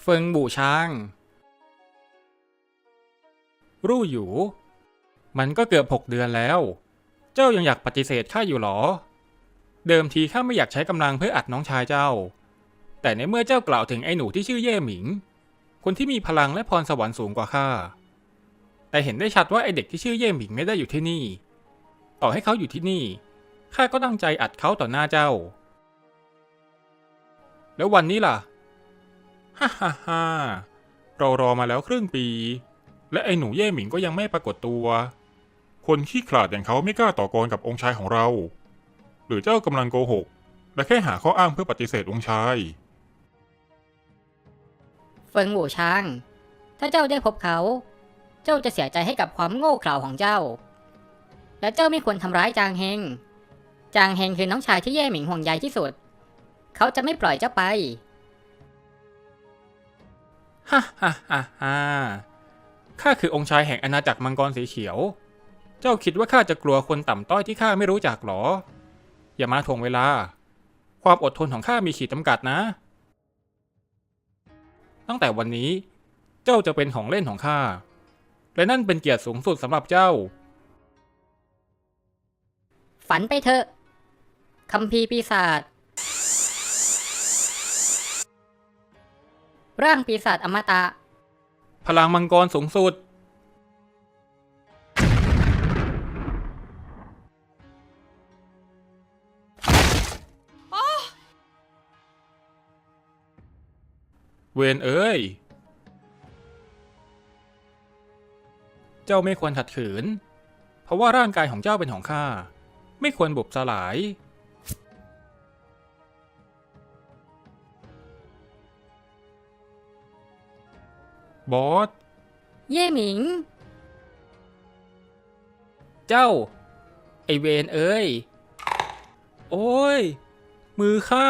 เฟิงบู่ช้าง รู้อยู่ มันก็เกือบหกเดือนแล้ว เจ้ายังอยากปฏิเสธข้าอยู่หรอ เดิมทีข้าไม่อยากใช้กำลังเพื่ออัดน้องชายเจ้า แต่ในเมื่อเจ้ากล่าวถึงไอ้หนูที่ชื่อเย่หมิง คนที่มีพลังและพรสวรรค์สูงกว่าข้า แต่เห็นได้ชัดว่าไอเด็กที่ชื่อเย่หมิงไม่ได้อยู่ที่นี่ ต่อให้เขาอยู่ที่นี่ ข้าก็ตั้งใจอัดเขาต่อหน้าเจ้า แล้ววันนี้ล่ะ ฮ่าฮ่าฮ่าเรารอมาแล้วครึ่งปี และไอ้หนูเย่หมิงก็ยังไม่ปรากฏตัว คนขี้ขลาดอย่างเขาไม่กล้าต่อกรกับองค์ชายของเรา หรือเจ้ากำลังโกหก และแค่หาข้ออ้างเพื่อปฏิเสธองค์ชายเฟิงหูช้าง ถ้าเจ้าได้พบเขา เจ้าจะเสียใจให้กับความโง่เขลาของเจ้า และเจ้าไม่ควรทำร้ายจางเฮง จางเฮงคือน้องชายที่เย่หมิงห่วงใยที่สุด เขาจะไม่ปล่อยเจ้าไป ฮ่าฮ่าฮ่าฮ่าข้าคือองค์ชายแห่งอาณาจักรมังกรสีเขียว เจ้าคิดว่าข้าจะกลัวคนต่ำต้อยที่ข้าไม่รู้จักหรอ อย่ามาถ่วงเวลา ความอดทนของข้ามีขีดจำกัดนะ ตั้งแต่วันนี้ เจ้าจะเป็นของเล่นของข้า และนั่นเป็นเกียรติสูงสุดสำหรับเจ้า ฝันไปเถอะคัมภีปีศาจ ร่างปีศาจอมตะ พลังมังกรสูงสุด เวนเอ้ย เจ้าไม่ควรขัดขืน เพราะว่าร่างกายของเจ้าเป็นของข้า ไม่ควรบุบสลาย บอส เย่หมิง เจ้า ไอเวนเอ้ย โอ้ย มือข้า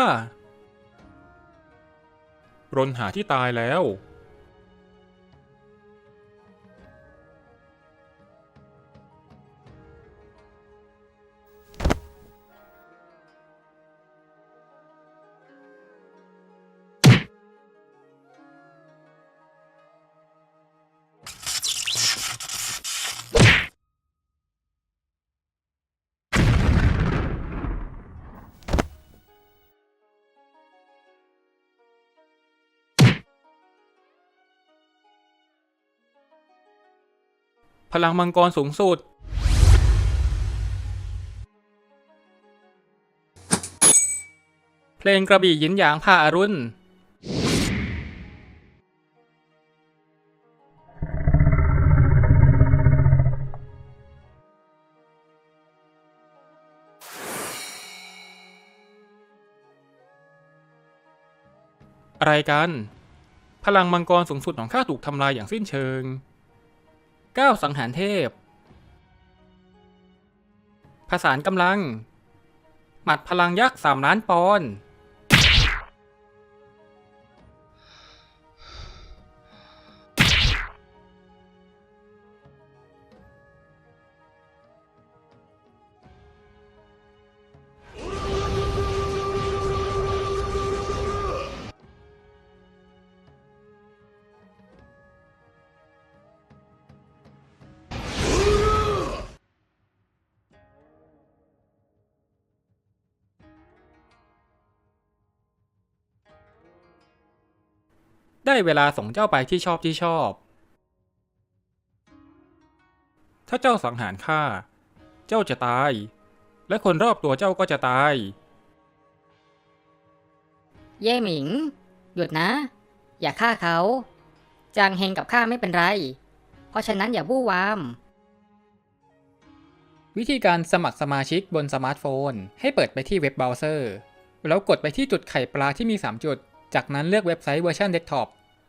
รนหาที่ตายแล้ว พลังมังกรสูงสุด เพลงกระบี่ยินหยางพาอารุณอะไรกัน พลังมังกรสูงสุดของข้าถูกทำลายอย่างสิ้นเชิง ก้าวสังหารเทพ ผสานกำลัง หมัดพลังยักษ์สามล้านปอนด์ ได้เวลาส่งเจ้าไปที่ชอบที่ชอบ ถ้าเจ้าสังหารข้า เจ้าจะตาย และคนรอบตัวเจ้าก็จะตาย เย่หมิง หยุดนะ อย่าฆ่าเขา จางเฮงกับข้าไม่เป็นไร เพราะฉะนั้นอย่าบู้วาม วิธีการสมัครสมาชิกบนสมาร์ทโฟน ให้เปิดไปที่เว็บเบราว์เซอร์ แล้วกดไปที่จุดไข่ปลาที่มี 3 จุด จากนั้นเลือกเว็บไซต์เวอร์ชันเดสก์ท็อป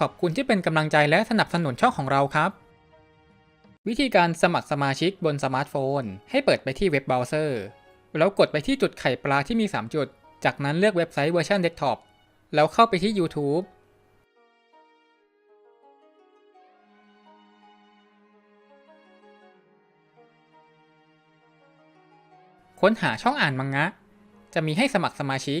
ขอบคุณที่เป็นกำลังใจและสนับสนุนช่องของเราครับ วิธีการสมัครสมาชิกบนสมาร์ทโฟน ให้เปิดไปที่เว็บเบราว์เซอร์แล้วกดไปที่จุดไข่ปลาที่มี 3 จุด จากนั้นเลือกเว็บไซต์เวอร์ชันเดสก์ท็อปแล้วเข้าไปที่ YouTube ค้นหาช่องอ่านมังงะ จะมีให้สมัครสมาชิก